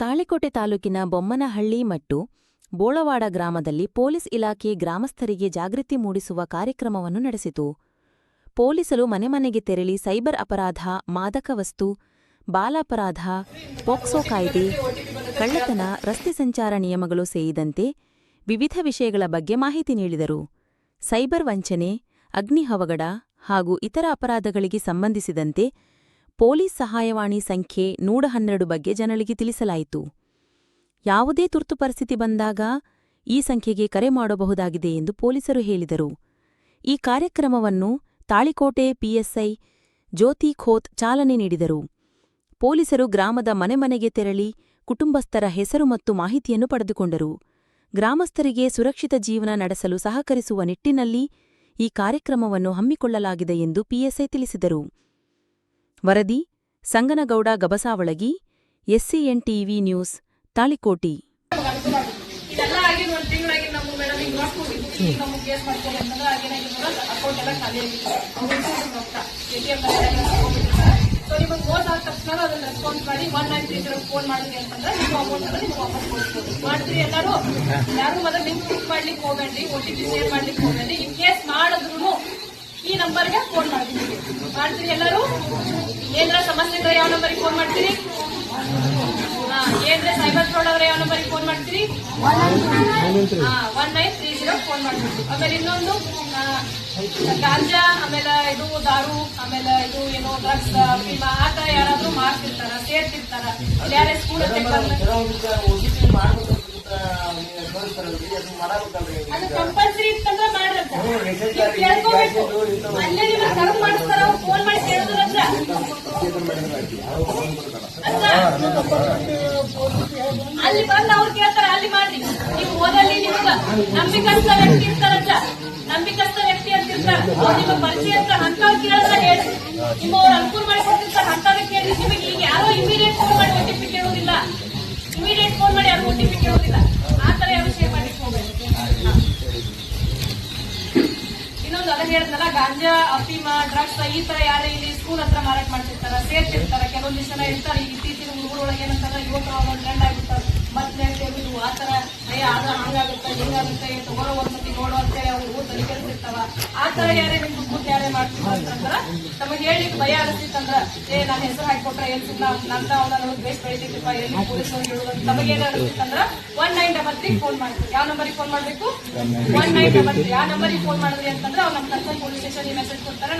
ತಾಳಿಕೋಟೆ ತಾಲೂಕಿನ ಬೊಮ್ಮನಹಳ್ಳಿ ಮತ್ತು ಬೋಳವಾಡ ಗ್ರಾಮದಲ್ಲಿ ಪೊಲೀಸ್ ಇಲಾಖೆ ಗ್ರಾಮಸ್ಥರಿಗೆ ಜಾಗೃತಿ ಮೂಡಿಸುವ ಕಾರ್ಯಕ್ರಮವನ್ನು ನಡೆಸಿತು. ಪೊಲೀಸರು ಮನೆ ಮನೆಗೆ ತೆರಳಿ ಸೈಬರ್ ಅಪರಾಧ, ಮಾದಕ ವಸ್ತು ಬಾಲಾಪರಾಧ ಪೋಕ್ಸೋ ಕಾಯ್ದೆ, ಕಳ್ಳತನ, ರಸ್ತೆ ಸಂಚಾರ ನಿಯಮಗಳು ಸೇರಿದಂತೆ ವಿವಿಧ ವಿಷಯಗಳ ಬಗ್ಗೆ ಮಾಹಿತಿ ನೀಡಿದರು. ಸೈಬರ್ ವಂಚನೆ, ಅಗ್ನಿಹವಗಡ ಹಾಗೂ ಇತರ ಅಪರಾಧಗಳಿಗೆ ಸಂಬಂಧಿಸಿದಂತೆ ಪೊಲೀಸ್ ಸಹಾಯವಾಣಿ ಸಂಖ್ಯೆ ನೂರ ಹನ್ನೆರಡು ಬಗ್ಗೆ ಜನರಿಗೆ ತಿಳಿಸಲಾಯಿತು. ಯಾವುದೇ ತುರ್ತು ಪರಿಸ್ಥಿತಿ ಬಂದಾಗ ಈ ಸಂಖ್ಯೆಗೆ ಕರೆ ಮಾಡಬಹುದಾಗಿದೆ ಎಂದು ಪೊಲೀಸರು ಹೇಳಿದರು. ಈ ಕಾರ್ಯಕ್ರಮವನ್ನು ತಾಳಿಕೋಟೆ ಪಿಎಸ್ಐ ಜ್ಯೋತಿ ಖೋತ್ ಚಾಲನೆ ನೀಡಿದರು. ಪೊಲೀಸರು ಗ್ರಾಮದ ಮನೆ ಮನೆಗೆ ತೆರಳಿ ಕುಟುಂಬಸ್ಥರ ಹೆಸರು ಮತ್ತು ಮಾಹಿತಿಯನ್ನು ಪಡೆದುಕೊಂಡರು. ಗ್ರಾಮಸ್ಥರಿಗೆ ಸುರಕ್ಷಿತ ಜೀವನ ನಡೆಸಲು ಸಹಕರಿಸುವ ನಿಟ್ಟಿನಲ್ಲಿ ಈ ಕಾರ್ಯಕ್ರಮವನ್ನು ಹಮ್ಮಿಕೊಳ್ಳಲಾಗಿದೆ ಎಂದು ಪಿಎಸ್ಐ ತಿಳಿಸಿದರು. ವರದಿ, Sanganagouda, Gabasavalagi SCN TV news, Talikoti. Phone ಮಾಡ್ತೀರಿ ಎಲ್ಲರೂ? ಯಾರು ಮೊದಲು ಮಾಡ್ಲಿಕ್ಕೆ ಪಿ ಶೇರ್ ಮಾಡ್ಲಿಕ್ಕೆ ಹೋಗಬೇಡಿ ಇನ್ ಕೇಸ್ ಮಾಡಿದ್ರು ಈ ನಂಬರ್ಗೆ ಫೋನ್ ಮಾಡ್ತೀವಿ ಮಾಡ್ತೀರಿ ಎಲ್ಲರೂ? ಏನಾರ ಸಮಸ್ಯೆ ಇದ್ರೆ ಯಾವ ನಂಬರಿಗೆ ಫೋನ್ ಮಾಡ್ತೀರಿ? ಹಾ, ಏನ್ರೆ ಸೈಬರ್ ಫ್ರಾಡ್ ಅವ್ರೆ ಯಾವ ನಂಬರಿಗೆ ಫೋನ್ ಮಾಡ್ತೀರಿ? One nine three zero phone ಮಾಡ್ತೀವಿ ಆಮೇಲೆ ಇನ್ನೊಂದು ಗಾಂಜಾ ಆಮೇಲೆ ಇದು ದಾರು ಆಮೇಲೆ ಇದು ಏನು ಡ್ರಗ್ಸ್ ಫಿಲ್ಮ್ ಆ ತರ ಯಾರಾದ್ರೂ ಮಾಡ್ತಿರ್ತಾರ ಸೇರ್ತಿರ್ತಾರ. ಯಾರೇ ಸ್ಕೂಲ್ ಕಂಪಲ್ಸರಿ ಇತ್ತಂದ್ರೆ ಮಾಡ್ರಂತ. ನೀವು ಕೇಳ್ಕೋಬೇಕು. ಅಲ್ಲೇ ನಿಮ್ಗೆ ಕರೆಕ್ಟ್ ಮಾಡಿಸ್ತಾರ ಫೋನ್ ಮಾಡಿ ಕೇಳಿದ್ರಂದ್ರ ಅಲ್ಲಿ ಬಂದು ಅವ್ರು ಕೇಳ್ತಾರ ಅಲ್ಲಿ ಮಾಡ್ರಿ ನೀವು ಓದಲ್ಲಿ ನಿಮ್ಗ ನಂಬಿಕಸ್ತ ವ್ಯಕ್ತಿ ಇರ್ತಾರಲ್ಲ ನಂಬಿಕಸ್ತ ವ್ಯಕ್ತಿ ಅಂತ ಇರ್ತಾರ. ಅವ್ರು ನಿಮ್ಮ ಪರಿಚಯ ಅಂತ ಅಂತವ್ರು ಕೇಳ್ತಾರೆ ಹೇಳಿ. ನಿಮ್ಮ ಅವ್ರು ಅನುಕೂಲ ಮಾಡಿ ಅಂತವ್ರ ಕೇಳಿ ನಿಮಗೆ ಈಗ ಯಾರೋ ಇಮಿಡಿಯೇಟ್ ಫೋನ್ ಮಾಡಿ ಒ ಟಿ ಪಿ ಕೇಳೋದಿಲ್ಲ ಇಮಿಡಿಯೇಟ್ ಫೋನ್ ಮಾಡಿ ಯಾರು ಒ ಟಿ ಪಿ ಕೇಳೋದಿಲ್ಲ ಆ ತರ ಯಾರು ಶೇರ್ ಮಾಡ್ಲಿಕ್ಕೆ ಹೋಗ್ಬೇಕು ಹಾ. ಇನ್ನೊಂದು ಅದ ಹೇಳಿದ್ನಲ್ಲ ಗಾಂಜಾ, ಅಫೀಮ, ಡ್ರಗ್ಸ್, ಈ ತರ ಯಾರು ಇಲ್ಲಿ ಸ್ಕೂಲ್ ಹತ್ರ ಮಾರಾಟ ಮಾಡ್ತಿರ್ತಾರ, ಸೇರ್ತಿರ್ತಾರ ಕೆಲವೊಂದಿಷ್ಟು ಜನ ಇರ್ತಾರೆ ಈಗ ಅದ ಹಂಗಾಗುತ್ತೆ ಹಿಂಗಾಗುತ್ತೆ ತಗೊಳ್ಳೋ ಒಂದ್ಸತಿ ನೋಡೋ ಅಂತೇಳಿ ಅವ್ರು ಊರ್ ತಲೆಕೆಡ್ತಿರ್ತಾವ ಆ ತರ ಯಾರೇ ನಿಮ್ ಮುಂದೆ ಯಾರೇ ಮಾಡ್ತೀವಿ ಅಂತಂದ್ರ ತಮಗೆ ಹೇಳಿಕ್ ಭಯ ಅನಿಸ್ತಿತ್ತಂದ್ರ ಏ ನನ್ನ ಹೆಸರು ಹಾಕೊಟ್ರೆ ಎಲ್ಲಿ ಸಿಗ್ಲ ನಂತ ಅವನ ನನಗೆ ಬೇಸ್ ಬೆಳಿತಿದ್ದಪ್ಪ ಎಲ್ಲಿ ಪೊಲೀಸ್ ಹೇಳೋದು ತಮಗೆ ಏನ್ ಅನಿಸ್ತಿತ್ತಂದ್ರ one nine double three phone ಮಾಡ್ತೀವಿ ಯಾವ ನಂಬರಿಗೆ ಫೋನ್ ಮಾಡ್ಬೇಕು? ಒನ್ ನೈನ್ ಡಬಲ್ ತ್ರೀ ಆ ನಂಬರಿಗೆ ಫೋನ್ ಮಾಡಿದ್ರಿ ಅಂತಂದ್ರೆ ಅವ್ರ ನಮ್ಮ ಕನ್ಸರ್ನ್ ಪೊಲೀಸ್ ಸ್ಟೇಷನ್ ಮೆಸೇಜ್ ಕೊಡ್ತಾರೆ